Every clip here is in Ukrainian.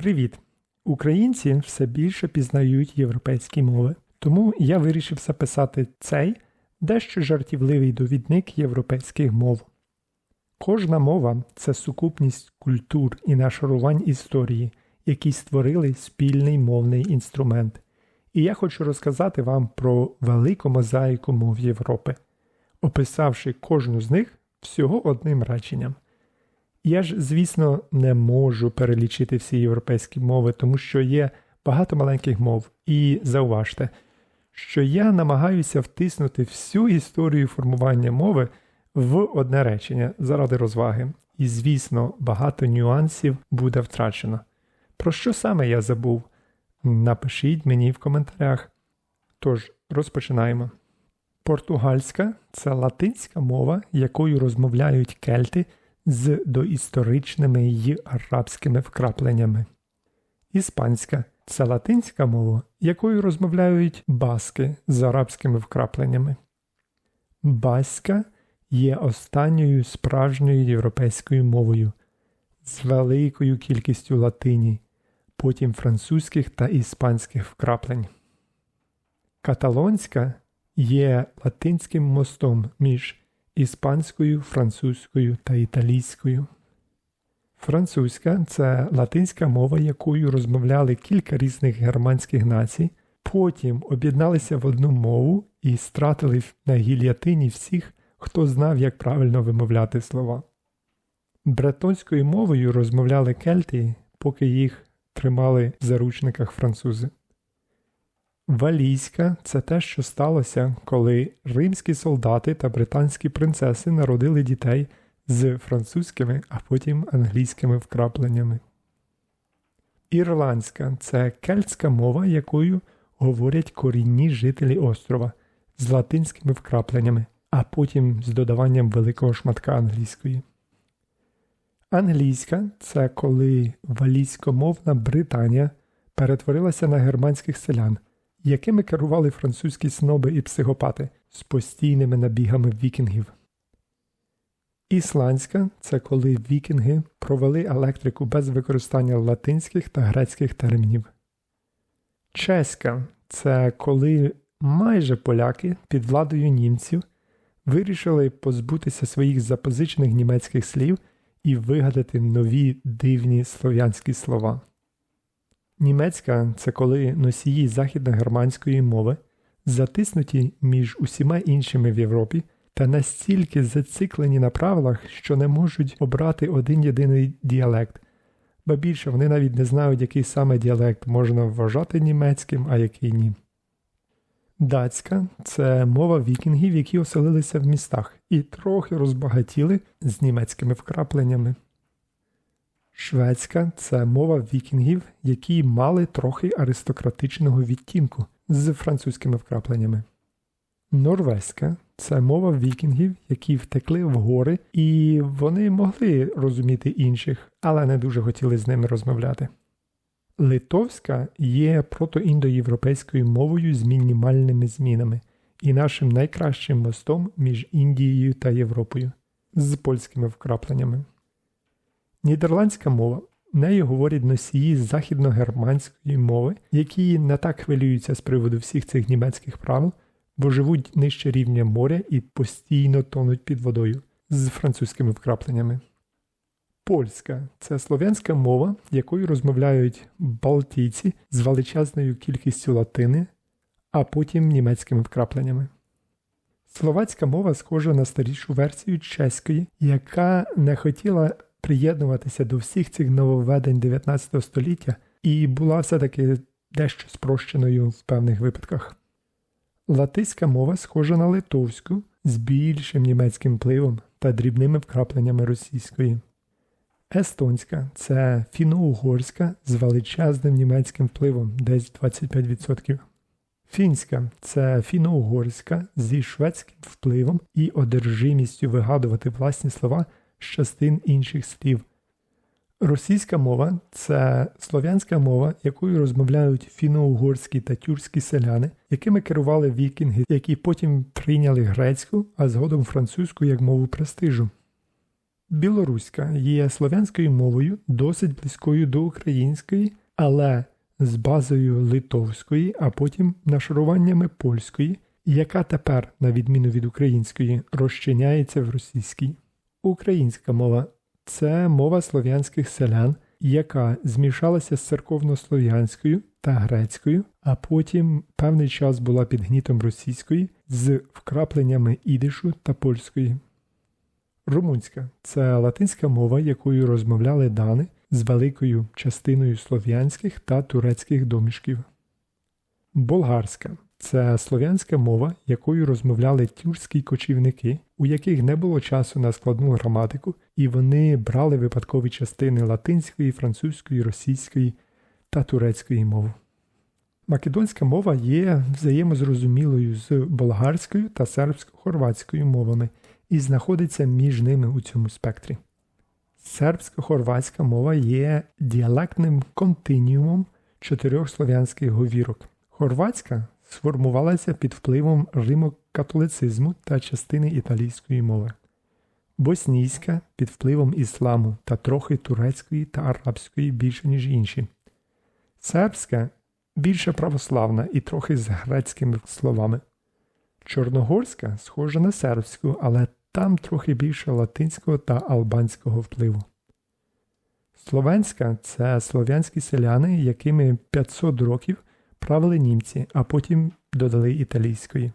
Привіт! Українці все більше пізнають європейські мови, тому я вирішив записати цей дещо жартівливий довідник європейських мов. Кожна мова це сукупність культур і нашарувань історії, які створили спільний мовний інструмент. І я хочу розказати вам про велику мозаїку мов Європи, описавши кожну з них всього одним реченням. Я ж, звісно, не можу перелічити всі європейські мови, тому що є багато маленьких мов. І зауважте, що я намагаюся втиснути всю історію формування мови в одне речення заради розваги. І, звісно, багато нюансів буде втрачено. Про що саме я забув? Напишіть мені в коментарях. Тож, розпочинаємо. Португальська це латинська мова, якою розмовляють кельти з доісторичними й арабськими вкрапленнями. Іспанська це латинська мова, якою розмовляють баски з арабськими вкрапленнями. Баська є останньою справжньою європейською мовою з великою кількістю латині, потім французьких та іспанських вкраплень. Каталонська є латинським мостом між іспанською, французькою та італійською. Французька це латинська мова, якою розмовляли кілька різних германських націй, потім об'єдналися в одну мову і стратили на гільятині всіх, хто знав, як правильно вимовляти слова. Бретонською мовою розмовляли кельти, поки їх тримали в заручниках французи. Валійська це те, що сталося, коли римські солдати та британські принцеси народили дітей з французькими, а потім англійськими вкрапленнями. Ірландська це кельтська мова, якою говорять корінні жителі острова з латинськими вкрапленнями, а потім з додаванням великого шматка англійської. Англійська це коли валійськомовна Британія перетворилася на германських селян якими керували французькі сноби і психопати з постійними набігами вікінгів. Ісландська це коли вікінги провели електрику без використання латинських та грецьких термінів. Чеська це коли майже поляки під владою німців вирішили позбутися своїх запозичених німецьких слів і вигадати нові дивні слов'янські слова. Німецька це коли носії західногерманської мови затиснуті між усіма іншими в Європі та настільки зациклені на правилах, що не можуть обрати один єдиний діалект, ба більше вони навіть не знають, який саме діалект можна вважати німецьким, а який ні. Датська це мова вікінгів, які оселилися в містах і трохи розбагатіли з німецькими вкрапленнями. Шведська це мова вікінгів, які мали трохи аристократичного відтінку з французькими вкрапленнями. Норвезька це мова вікінгів, які втекли в гори, і вони могли розуміти інших, але не дуже хотіли з ними розмовляти. Литовська є протоіндоєвропейською мовою з мінімальними змінами і нашим найкращим мостом між Індією та Європою з польськими вкрапленнями. Нідерландська мова. Нею говорять носії західногерманської мови, які не так хвилюються з приводу всіх цих німецьких правил, бо живуть нижче рівня моря і постійно тонуть під водою з французькими вкрапленнями. Польська це слов'янська мова, якою розмовляють балтійці з величезною кількістю латини, а потім німецькими вкрапленнями. Словацька мова схожа на старішу версію чеської, яка не хотіла приєднуватися до всіх цих нововведень 19 століття і була все-таки дещо спрощеною в певних випадках. Латиська мова схожа на литовську з більшим німецьким впливом та дрібними вкрапленнями російської. Естонська це фіно-угорська з величезним німецьким впливом десь 25%. Фінська це фіно-угорська зі шведським впливом і одержимістю вигадувати власні слова з частин інших слів. Російська мова це слов'янська мова, якою розмовляють фіно-угорські та тюркські селяни, якими керували вікінги, які потім прийняли грецьку, а згодом французьку як мову престижу. Білоруська є слов'янською мовою, досить близькою до української, але з базою литовської, а потім нашаруваннями польської, яка тепер, на відміну від української, розчиняється в російській. Українська мова це мова слов'янських селян, яка змішалася з церковнослов'янською та грецькою, а потім певний час була під гнітом російської з вкрапленнями ідишу та польської. Румунська це латинська мова, якою розмовляли дани з великою частиною слов'янських та турецьких домішків. Болгарська це слов'янська мова, якою розмовляли тюркські кочівники, у яких не було часу на складну граматику, і вони брали випадкові частини латинської, французької, російської та турецької мови. Македонська мова є взаємозрозумілою з болгарською та сербсько-хорватською мовами і знаходиться між ними у цьому спектрі. Сербсько-хорватська мова є діалектним континіумом чотирьох слов'янських говірок. Хорватська сформувалася під впливом римокатолицизму та частини італійської мови. Боснійська під впливом ісламу та трохи турецької та арабської більше, ніж інші. Сербська більше православна і трохи з грецькими словами. Чорногорська схожа на сербську, але там трохи більше латинського та албанського впливу. Словенська це слов'янські селяни, якими 500 років правили німці, а потім додали італійської.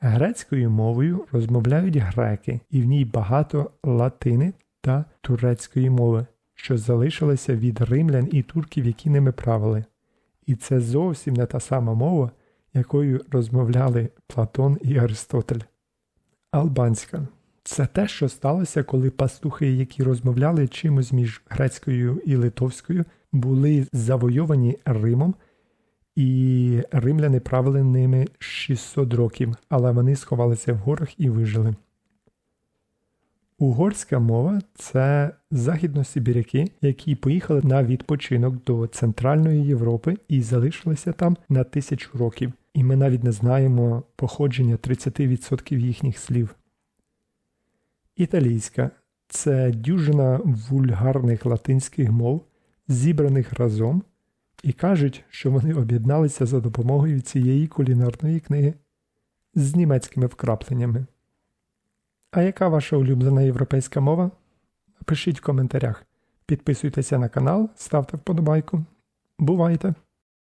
Грецькою мовою розмовляють греки, і в ній багато латини та турецької мови, що залишилися від римлян і турків, які ними правили. І це зовсім не та сама мова, якою розмовляли Платон і Аристотель. Албанська це те, що сталося, коли пастухи, які розмовляли чимось між грецькою і литовською, були завойовані Римом, і римляни правили ними 600 років, але вони сховалися в горах і вижили. Угорська мова це західносибіряки, які поїхали на відпочинок до Центральної Європи і залишилися там на тисячу років, і ми навіть не знаємо походження 30% їхніх слів. Італійська це дюжина вульгарних латинських мов, зібраних разом, і кажуть, що вони об'єдналися за допомогою цієї кулінарної книги з німецькими вкрапленнями. А яка ваша улюблена європейська мова? Пишіть в коментарях. Підписуйтеся на канал, ставте вподобайку. Бувайте!